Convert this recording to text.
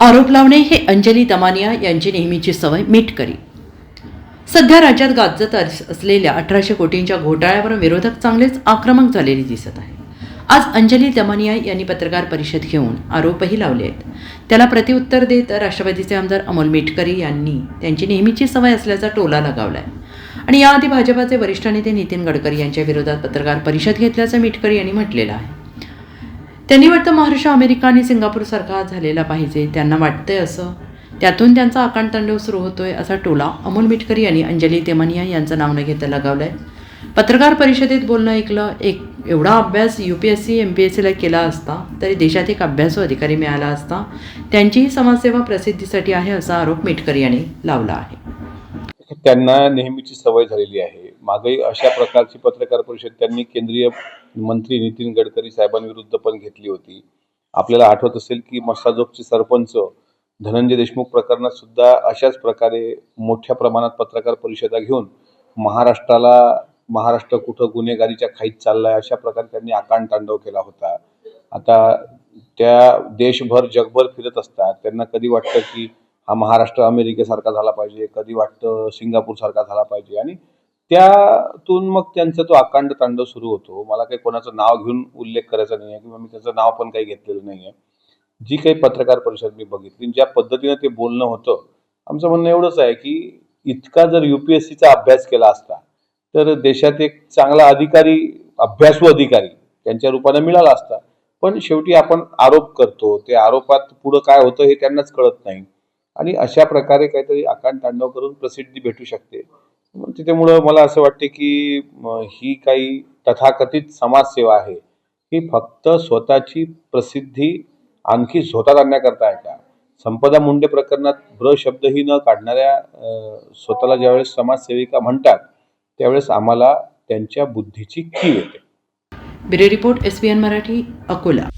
आरोप लावणे हे अंजली दमानिया यांची नेहमीची सवय मीठ करी. सध्या राज्यात गाजत अस- असलेल्या अठराशे कोटींच्या घोटाळ्यावर विरोधक चांगलेच आक्रमक झालेले दिसत आहे आज अंजली दमानिया यांनी पत्रकार परिषद घेऊन आरोपही लावले आहेत. त्याला प्रतिउत्तर देत राष्ट्रवादीचे आमदार अमोल मिटकरी यांनी त्यांची नेहमीची सवय असल्याचा टोला लगावला आहे आणि याआधी भाजपाचे वरिष्ठ नेते नितीन गडकरी यांच्या विरोधात पत्रकार परिषद घेतल्याचं मिटकरी यांनी म्हटलेलं आहे. त्यांनी वाटतं महाराष्ट्र अमेरिका आणि सिंगापूरसारखा झालेला पाहिजे. त्यांना वाटतंय असं. त्यातून त्यांचा आकांडतांडव सुरू होतोय असा टोला अमोल मिटकरी यांनी अंजली तेमानिया यांचं नाव न घेता लगावलंय. पत्रकार परिषदेत बोलणं ऐकलं एक एवढा अभ्यास U P S C M P S सीला केला असता तरी देशात एक अभ्यासू अधिकारी मिळाला असता त्यांचीही समाजसेवा प्रसिद्धीसाठी आहे असा आरोप मिटकरी यांनी लावला आहे. त्यांना नेहमीची सवय झालेली आहे. मागही अशा प्रकारची पत्रकार परिषद त्यांनी केंद्रीय मंत्री नितीन गडकरी साहेबांविरुद्ध पण घेतली होती. आपल्याला आठवत असेल की मसाजोगचे सरपंच धनंजय देशमुख प्रकरणात सुद्धा अशाच प्रकारे मोठ्या प्रमाणात पत्रकार परिषदा घेऊन महाराष्ट्राला महाराष्ट्र कुठं गुन्हेगारीच्या खाईत चाललाय अशा प्रकारे त्यांनी आकांड तांडव केला होता. आता त्या देशभर जगभर फिरत असतात. त्यांना कधी वाटतं की हा महाराष्ट्र अमेरिकेसारखा झाला पाहिजे? कधी वाटतं सिंगापूर सारखा झाला पाहिजे? आणि त्यातून मग त्यांचा तो आकांड तांडव सुरू होतो. मला काही कोणाचं नाव घेऊन उल्लेख करायचा नाही आहे किंवा मी त्याचं नाव पण काही घेतलेलं नाही आहे जी काही पत्रकार परिषद मी बघितली ज्या पद्धतीनं ते बोलणं होतं आमचं म्हणणं एवढंच आहे की इतका जर युपीएससीचा अभ्यास केला असता तर देशात एक चांगला अधिकारी अभ्यासू अधिकारी त्यांच्या रूपाने मिळाला असता. पण शेवटी आपण आरोप करतो ते आरोपात पुढं काय होतं हे त्यांनाच कळत नाही. आणि अशा प्रकारे काहीतरी आकांड तांडव करून प्रसिद्धी भेटू शकते. त्याच्यामुळं मला असं वाटते की ही काही तथाकथित समाजसेवा आहे. ही फक्त स्वतःची प्रसिद्धी आणखी झोतात आणण्याकरता आहे का? संपदा मुंडे प्रकरणात ब्र शब्दही न काढणाऱ्या स्वतःला ज्यावेळेस समाजसेविका म्हणतात त्यावेळेस आम्हाला त्यांच्या बुद्धीची की येते. Bureau report S N Marathi Akola.